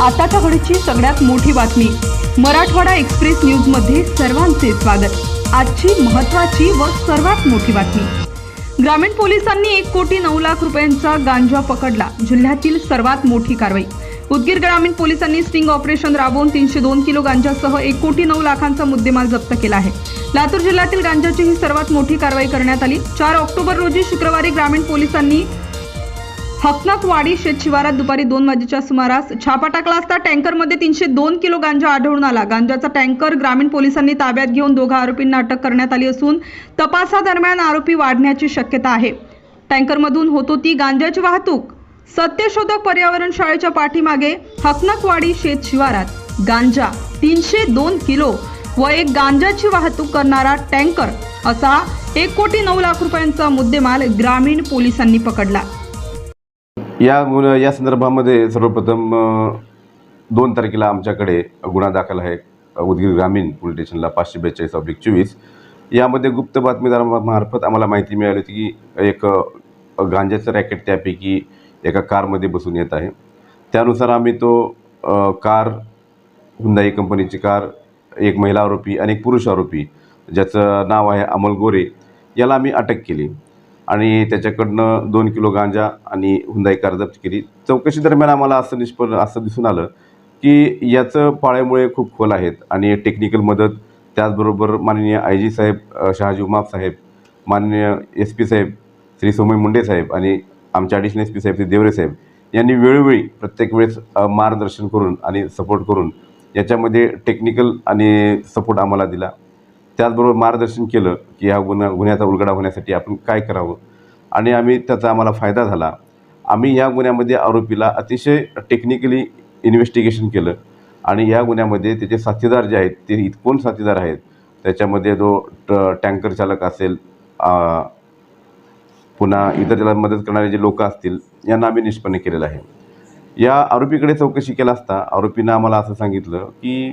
आताच्या घडीची सगळ्यात मोठी बातमी. मराठवाडा एक्सप्रेस न्यूजमध्ये सर्वांचे स्वागत. आजची महत्वाची व सर्वात मोठी बातमी. ग्रामीण पोलिसांनी एक कोटी नऊ लाख रुपयांचा गांजा पकडला. जिल्ह्यातील सर्वात मोठी कारवाई. उदगीर ग्रामीण पोलिसांनी स्टिंग ऑपरेशन राबवून तीनशे दोन किलो गांजासह एक कोटी नऊ लाखांचा मुद्देमाल जप्त केला आहे. लातूर जिल्ह्यातील गांजाची ही सर्वात मोठी कारवाई करण्यात आली. चार ऑक्टोबर रोजी शुक्रवारी ग्रामीण पोलिसांनी हकनकवाडी शेत शिवारात दुपारी दोन वाजेच्या सुमारास छापा टाकला असता टँकरमध्ये तीनशे दोन किलो गांजा आढळून आला. गांजाचा टँकर ग्रामीण पोलिसांनी ताब्यात घेऊन दोघा आरोपींना अटक करण्यात आली असून तपासादरम्यान आरोपी वाढण्याची शक्यता आहे. टँकरमधून होत होती गांजाची वाहतूक. सत्यशोधक पर्यावरण शाळेच्या पाठीमागे हकनकवाडी शेत शिवारात गांजा तीनशे दोन किलो व एक गांजाची वाहतूक करणारा टँकर असा एक कोटी नऊ लाख रुपयांचा मुद्देमाल ग्रामीण पोलिसांनी पकडला. या या संदर्भामध्ये सर्वप्रथम दोन तारखेला आमच्याकडे गुन्हा दाखल आहे उदगीर ग्रामीण पोलीस स्टेशनला पाचशे बेचाळीस ऑब्लिक चोवीस. यामध्ये गुप्त बातमीदारामार्फत आम्हाला माहिती मिळाली होती की एक गांजाचं रॅकेट त्यापैकी एका कारमध्ये बसून येत आहे. त्यानुसार आम्ही तो कार हुंदाई कंपनीची कार एक महिला आरोपी आणि एक पुरुष आरोपी ज्याचं नाव आहे अमोल गोरे याला आम्ही अटक केली. आणि त्याच्याकडनं दोन किलो गांजा आणि हुंदाई कार जप्त केली. चौकशी दरम्यान आम्हाला असं निष्पन्न असं दिसून आलं की याचं पाळ्यामुळे खूप खोल आहेत आणि टेक्निकल मदत त्याचबरोबर माननीय आय जी साहेब शहाजी उमाप साहेब माननीय एस पी साहेब श्री सोमय मुंडे साहेब आणि आमच्या ॲडिशनल एस पी साहेब श्री देवरे साहेब यांनी वेळोवेळी प्रत्येक वेळेस मार्गदर्शन करून आणि सपोर्ट करून याच्यामध्ये टेक्निकल आणि सपोर्ट आम्हाला दिला. त्याचबरोबर मार्गदर्शन केलं की ह्या गुन्हा गुन्ह्याचा उलगडा होण्यासाठी आपण काय करावं? आणि आम्ही त्याचा आम्हाला फायदा झाला. आम्ही या गुन्ह्यामध्ये आरोपीला अतिशय टेक्निकली इन्व्हेस्टिगेशन केलं. आणि या गुन्ह्यामध्ये त्याचे साथीदार जे आहेत ते इतकोण साथीदार आहेत? त्याच्यामध्ये जो ट टँकर चालक असेल पुन्हा इतर त्याला मदत करणारे जे लोक असतील यांना आम्ही निष्पन्न केलेलं आहे. या आरोपीकडे चौकशी केला असता आरोपीनं आम्हाला असं सांगितलं की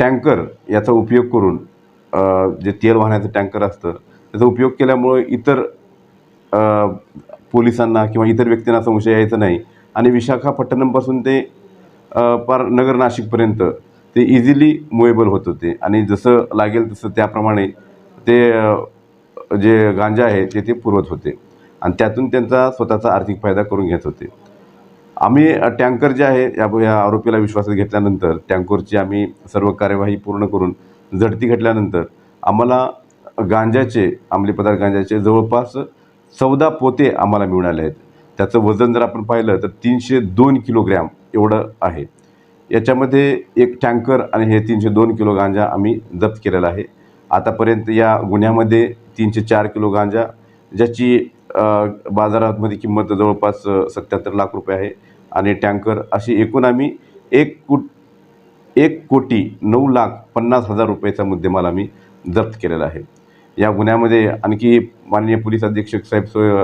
टँकर याचा उपयोग करून जे तेल वाहण्याचं टँकर असतं त्याचा उपयोग केल्यामुळे इतर पोलिसांना किंवा इतर व्यक्तींना संशय यायचा नाही. आणि विशाखापट्टणमपासून ते पार नगर नाशिकपर्यंत ते इझिली मुवेबल होत होते. आणि जसं लागेल तसं त्याप्रमाणे ते जे गांजा आहे ते ते पुरवत होते. आणि त्यातून त्यांचा स्वतःचा आर्थिक फायदा करून घेत होते. आम्ही टँकर जे आहे या या आरोपीला विश्वासात घेतल्यानंतर टँकरची आम्ही सर्व कार्यवाही पूर्ण करून झडती घटल्यानंतर आम्हाला गांजाचे अंमली पदार्थ गांजाचे जवळपास चौदा पोते आम्हाला मिळाले आहेत. त्याचं वजन जर आपण पाहिलं तर तीनशे दोन किलोग्रॅम एवढं आहे. याच्यामध्ये एक टँकर आणि हे तीनशे दोन किलो गांजा आम्ही जप्त केलेला आहे. आतापर्यंत या गुन्ह्यामध्ये तीनशे चार किलो गांजा ज्याची बाजारामध्ये किंमत जवळपास सत्याहत्तर लाख रुपये आहे. आणि टँकर अशी एकूण आम्ही एक कुट एक कोटी नऊ लाख पन्नास हजार रुपयाचा मुद्देमाल आम्ही जप्त केलेला आहे. या गुन्ह्यामध्ये आणखी माननीय पोलीस अधीक्षक साहेब सो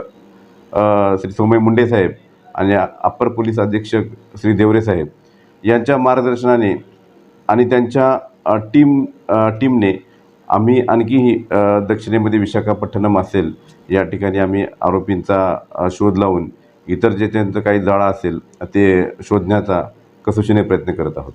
श्री सोमय मुंडे साहेब आणि अप्पर पोलीस अधीक्षक श्री देवरे साहेब यांच्या मार्गदर्शनाने आणि त्यांच्या टीम टीमने आम्ही आणखीही दक्षिणेमध्ये विशाखापट्टणम असेल या ठिकाणी आम्ही आरोपींचा शोध लावून इतर जे त्यांचं काही जाळा असेल ते शोधण्याचा कसोशीने प्रयत्न करत आहोत.